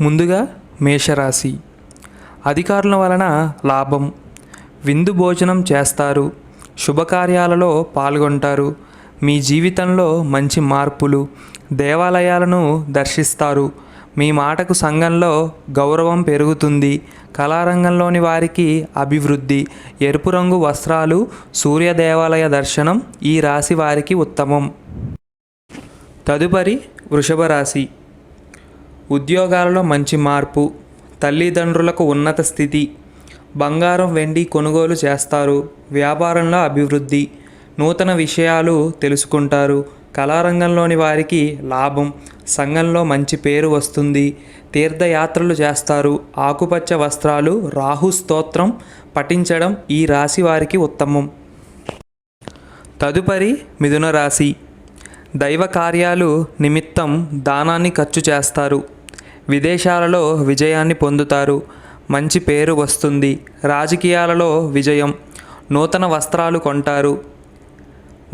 ముందుగా మేషరాశి. అధికారుల వలన లాభం. విందు భోజనం చేస్తారు. శుభకార్యాలలో పాల్గొంటారు. మీ జీవితంలో మంచి మార్పులు. దేవాలయాలను దర్శిస్తారు. మీ మాటకు సంఘంలో గౌరవం పెరుగుతుంది. కళారంగంలోని వారికి అభివృద్ధి. ఎరుపు రంగు వస్త్రాలు సూర్య దేవాలయ దర్శనం ఈ రాశి వారికి ఉత్తమం. తదుపరి వృషభ రాశి. ఉద్యోగాలలో మంచి మార్పు తల్లిదండ్రులకు ఉన్నత స్థితి బంగారం వెండి కొనుగోలు చేస్తారు వ్యాపారంలో అభివృద్ధి నూతన విషయాలు తెలుసుకుంటారు. కళారంగంలోని వారికి లాభం సంఘంలో మంచి పేరు వస్తుంది. తీర్థయాత్రలు చేస్తారు. ఆకుపచ్చ వస్త్రాలు రాహు స్తోత్రం పఠించడం ఈ రాశి వారికి ఉత్తమం. తదుపరి మిథున రాశి. దైవ కార్యాలు నిమిత్తం దానాన్ని ఖర్చు చేస్తారు. విదేశాలలో విజయాన్ని పొందుతారు. మంచి పేరు వస్తుంది. రాజకీయాలలో విజయం. నూతన వస్త్రాలు కొంటారు.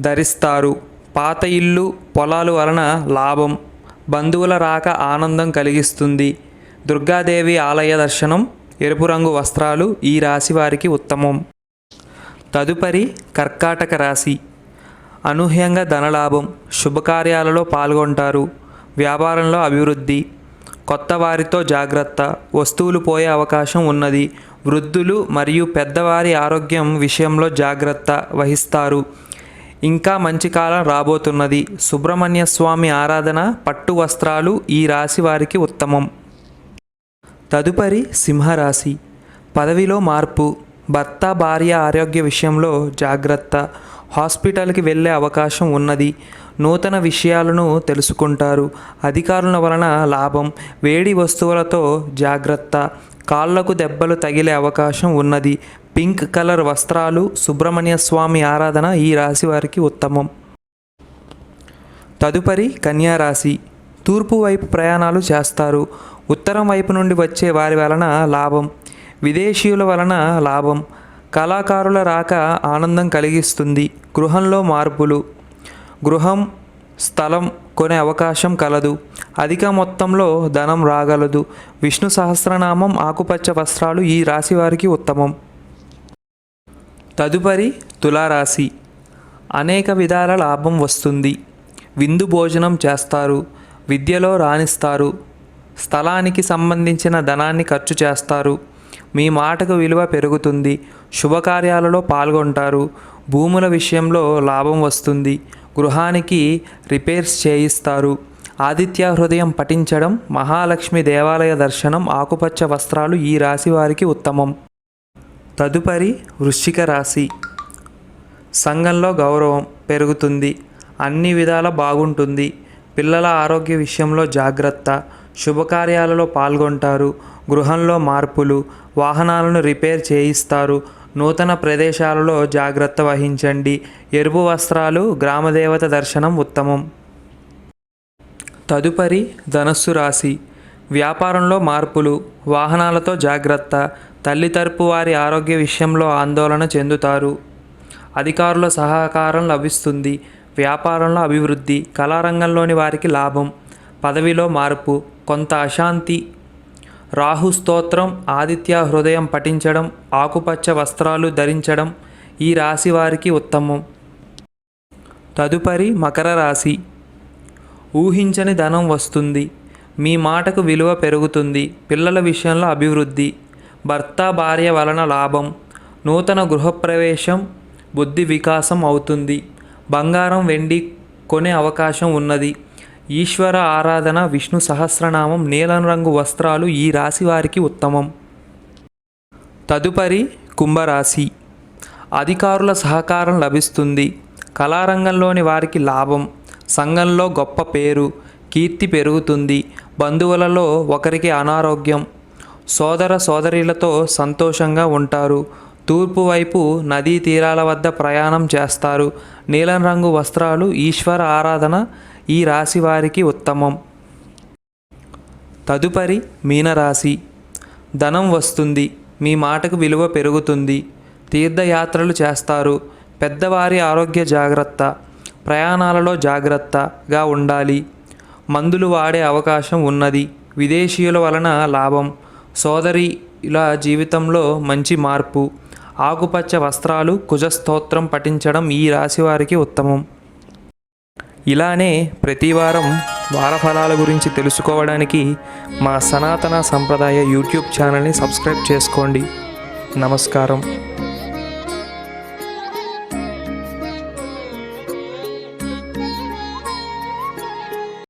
ధరిస్తారు. పాత ఇల్లు పొలాలు వలన లాభం. బంధువుల రాక ఆనందం కలిగిస్తుంది. దుర్గాదేవి ఆలయ దర్శనం ఎరుపు రంగు వస్త్రాలు ఈ రాశి వారికి ఉత్తమం. తదుపరి కర్కాటక రాశి. అనూహ్యంగా ధనలాభం. శుభకార్యాలలో పాల్గొంటారు. వ్యాపారంలో అభివృద్ధి. కొత్త వారితో జాగ్రత్త వస్తువులు పోయే అవకాశం ఉన్నది. వృద్ధులు మరియు పెద్దవారి ఆరోగ్యం విషయంలో జాగ్రత్త వహిస్తారు. ఇంకా మంచి కాలం రాబోతున్నది. సుబ్రహ్మణ్య స్వామి ఆరాధన పట్టు వస్త్రాలు ఈ రాశి వారికి ఉత్తమం. తదుపరి సింహరాశి. పదవిలో మార్పు. భర్త భార్య ఆరోగ్య విషయంలో జాగ్రత్త. హాస్పిటల్కి వెళ్ళే అవకాశం ఉన్నది. నూతన విషయాలను తెలుసుకుంటారు. అధికారుల వలన లాభం వేడి వస్తువులతో జాగ్రత్త కాళ్ళకు దెబ్బలు తగిలే అవకాశం ఉన్నది. పింక్ కలర్ వస్త్రాలు సుబ్రహ్మణ్య స్వామి ఆరాధన ఈ రాశి వారికి ఉత్తమం. తదుపరి కన్యా రాశి. తూర్పు వైపు ప్రయాణాలు చేస్తారు. ఉత్తరం వైపు నుండి వచ్చే వారి వలన లాభం. విదేశీయుల వలన లాభం. కళాకారుల రాక ఆనందం కలిగిస్తుంది గృహంలో మార్పులు. గృహం స్థలం కొనే అవకాశం కలదు. అధిక మొత్తంలో ధనం రాగలదు. విష్ణు సహస్రనామం ఆకుపచ్చ వస్త్రాలు ఈ రాశి వారికి ఉత్తమం. తదుపరి తులారాశి. అనేక విధాల లాభం వస్తుంది. విందు భోజనం చేస్తారు. విద్యలో రాణిస్తారు. స్థలానికి సంబంధించిన ధనాన్ని ఖర్చు చేస్తారు. మీ మాటకు విలువ పెరుగుతుంది. శుభకార్యాలలో పాల్గొంటారు. భూముల విషయంలో లాభం వస్తుంది. గృహానికి రిపేర్స్ చేయిస్తారు. ఆదిత్య హృదయం పఠించడం మహాలక్ష్మి దేవాలయ దర్శనం ఆకుపచ్చ వస్త్రాలు ఈ రాశి వారికి ఉత్తమం. తదుపరి వృశ్చిక రాశి. సంఘంలో గౌరవం పెరుగుతుంది. అన్ని విధాల బాగుంటుంది. పిల్లల ఆరోగ్య విషయంలో జాగ్రత్త. శుభకార్యాలలో పాల్గొంటారు. గృహంలో మార్పులు వాహనాలను రిపేర్ చేయిస్తారు. నూతన ప్రదేశాలలో జాగ్రత్త వహించండి. ఎరుపు వస్త్రాలు గ్రామదేవత దర్శనం ఉత్తమం. తదుపరి ధనస్సు రాశి. వ్యాపారంలో మార్పులు వాహనాలతో జాగ్రత్త తల్లి తరపు వారి ఆరోగ్య విషయంలో ఆందోళన చెందుతారు. అధికారుల సహకారం లభిస్తుంది. వ్యాపారంలో అభివృద్ధి కళారంగంలోని వారికి లాభం. పదవిలో మార్పు కొంత అశాంతి రాహు స్తోత్రం ఆదిత్య హృదయం పఠించడం ఆకుపచ్చ వస్త్రాలు ధరించడం ఈ రాశి వారికి ఉత్తమం. తదుపరి మకర రాశి. ఊహించని ధనం వస్తుంది. మీ మాటకు విలువ పెరుగుతుంది. పిల్లల విషయంలో అభివృద్ధి. భర్త భార్య వలన లాభం. నూతన గృహప్రవేశం బుద్ధి వికాసం అవుతుంది. బంగారం వెండి కొనే అవకాశం ఉన్నది. ఈశ్వర ఆరాధన విష్ణు సహస్రనామం నీలం రంగు వస్త్రాలు ఈ రాశి వారికి ఉత్తమం. తదుపరి కుంభరాశి. అధికారుల సహకారం లభిస్తుంది. కళారంగంలోని వారికి లాభం. సంఘంలో గొప్ప పేరు కీర్తి పెరుగుతుంది. బంధువులలో ఒకరికి అనారోగ్యం. సోదర సోదరీలతో సంతోషంగా ఉంటారు. తూర్పు వైపు నదీ తీరాల వద్ద ప్రయాణం చేస్తారు. నీలం రంగు వస్త్రాలు ఈశ్వర ఆరాధన ఈ రాశి వారికి ఉత్తమం. తదుపరి మీనరాశి. ధనం వస్తుంది మీ మాటకు విలువ పెరుగుతుంది తీర్థయాత్రలు చేస్తారు పెద్దవారి ఆరోగ్య జాగ్రత్త ప్రయాణాలలో జాగ్రత్తగా ఉండాలి. మందులు వాడే అవకాశం ఉన్నది విదేశీయుల వలన లాభం సోదరిల జీవితంలో మంచి మార్పు ఆకుపచ్చ వస్త్రాలు కుజస్తోత్రం పఠించడం ఈ రాశి వారికి ఉత్తమం. ఇలానే ప్రతి వారం వార ఫలాల గురించి తెలుసుకోవడానికి మా సనాతన సంప్రదాయ యూట్యూబ్ ఛానల్ని సబ్స్క్రైబ్ చేసుకోండి. నమస్కారం.